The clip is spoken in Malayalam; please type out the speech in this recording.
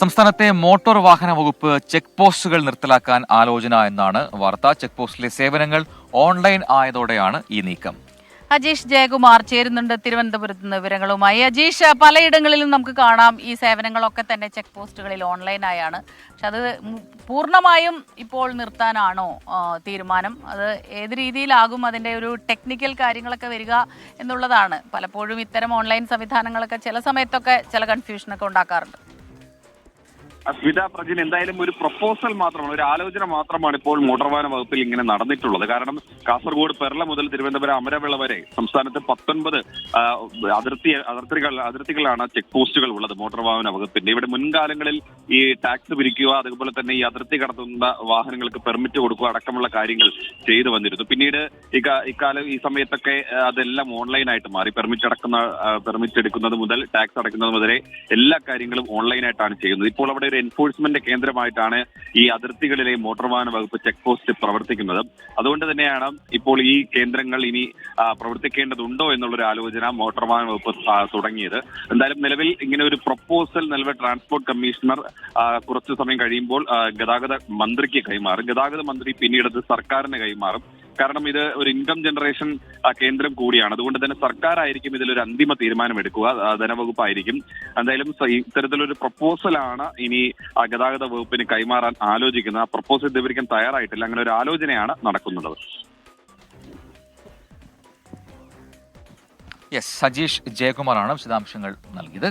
സംസ്ഥാനത്തെ മോട്ടോർ വാഹന വകുപ്പ് ചെക്ക് പോസ്റ്റുകൾ നിർത്തലാക്കാൻ ആലോചന എന്നാണ് വാർത്ത. ചെക്ക് പോസ്റ്റിലെ സേവനങ്ങൾ ഓൺലൈൻ ആയതോടെയാണ് ഈ നീക്കം. അജീഷ് ജയകുമാർ ചേരുന്നുണ്ട് തിരുവനന്തപുരത്ത് നിന്ന് വിവരങ്ങളുമായി. അജീഷ് പലയിടങ്ങളിലും നമുക്ക് കാണാം ഈ സേവനങ്ങളൊക്കെ തന്നെ ചെക്ക് പോസ്റ്റുകളിൽ ഓൺലൈനായാണ്. പക്ഷെ അത് പൂർണമായും ഇപ്പോൾ നിർത്താനാണോ തീരുമാനം? അത് ഏത് രീതിയിലാകും അതിന്റെ ഒരു ടെക്നിക്കൽ കാര്യങ്ങളൊക്കെ വരിക എന്നുള്ളതാണ്. പലപ്പോഴും ഇത്തരം ഓൺലൈൻ സംവിധാനങ്ങളൊക്കെ ചില സമയത്തൊക്കെ ചില കൺഫ്യൂഷനൊക്കെ ഉണ്ടാക്കാറുണ്ട്. സ്മിത പ്രജിൻ എന്തായാലും ഒരു പ്രപ്പോസൽ മാത്രമാണ് ഒരു ആലോചന മാത്രമാണ് ഇപ്പോൾ മോട്ടോർ വാഹന വകുപ്പിൽ ഇങ്ങനെ നടന്നിട്ടുള്ളത്. കാരണം കാസർഗോഡ് പെർള മുതൽ തിരുവനന്തപുരം അമരവിള വരെ സംസ്ഥാനത്ത് പത്തൊൻപത് അതിർത്തി അതിർത്തികൾ അതിർത്തികളാണ് ചെക്ക് പോസ്റ്റുകൾ ഉള്ളത് മോട്ടോർ വാഹന വകുപ്പിന്റെ. ഇവിടെ മുൻകാലങ്ങളിൽ ഈ ടാക്സ് പിരിക്കുക അതുപോലെ തന്നെ ഈ അതിർത്തി കടത്തുന്ന വാഹനങ്ങൾക്ക് പെർമിറ്റ് കൊടുക്കുക അടക്കമുള്ള കാര്യങ്ങൾ ചെയ്തു വന്നിരുന്നു. പിന്നീട് ഇക്കാലം ഈ സമയത്തൊക്കെ അതെല്ലാം ഓൺലൈനായിട്ട് മാറി. പെർമിറ്റ് അടക്കുന്ന പെർമിറ്റ് എടുക്കുന്നത് മുതൽ ടാക്സ് അടക്കുന്നത് മുതലേ എല്ലാ കാര്യങ്ങളും ഓൺലൈനായിട്ടാണ് ചെയ്യുന്നത്. ഇപ്പോൾ അവിടെ ഒരു എൻഫോഴ്സ്മെന്റ് കേന്ദ്രമായിട്ടാണ് ഈ അതിർത്തികളിലെ മോട്ടോർ വാഹന വകുപ്പ് ചെക്ക് പോസ്റ്റ് പ്രവർത്തിക്കുന്നത്. അതുകൊണ്ട് തന്നെയാണ് ഇപ്പോൾ ഈ കേന്ദ്രങ്ങൾ ഇനി പ്രവർത്തിക്കേണ്ടതുണ്ടോ എന്നുള്ളൊരു ആലോചന മോട്ടോർ വാഹന വകുപ്പ് തുടങ്ങിയത്. എന്തായാലും നിലവിൽ ഇങ്ങനെ ഒരു പ്രപ്പോസൽ നിലവിൽ ട്രാൻസ്പോർട്ട് കമ്മീഷണർ കുറച്ച് സമയം കഴിയുമ്പോൾ ഗതാഗത മന്ത്രിക്ക് കൈമാറും. ഗതാഗത മന്ത്രി പിന്നീട് അത് സർക്കാരിന് കൈമാറും. കാരണം ഇത് ഒരു ഇൻകം ജനറേഷൻ കേന്ദ്രം കൂടിയാണ്. അതുകൊണ്ട് തന്നെ സർക്കാരായിരിക്കും ഇതിലൊരു അന്തിമ തീരുമാനം എടുക്കുക ധനവകുപ്പായിരിക്കും. എന്തായാലും ഇത്തരത്തിലൊരു പ്രപ്പോസലാണ് ഇനി ഗതാഗത വകുപ്പിന് കൈമാറാൻ ആലോചിക്കുന്നത്. ആ പ്രപ്പോസൽ ഇതുവരിക്കും തയ്യാറായിട്ടില്ല. അങ്ങനെ ഒരു ആലോചനയാണ് നടക്കുന്നത്. യെസ് സജീഷ് ജയകുമാറാണ് വിശദാംശങ്ങൾ നൽകിയത്.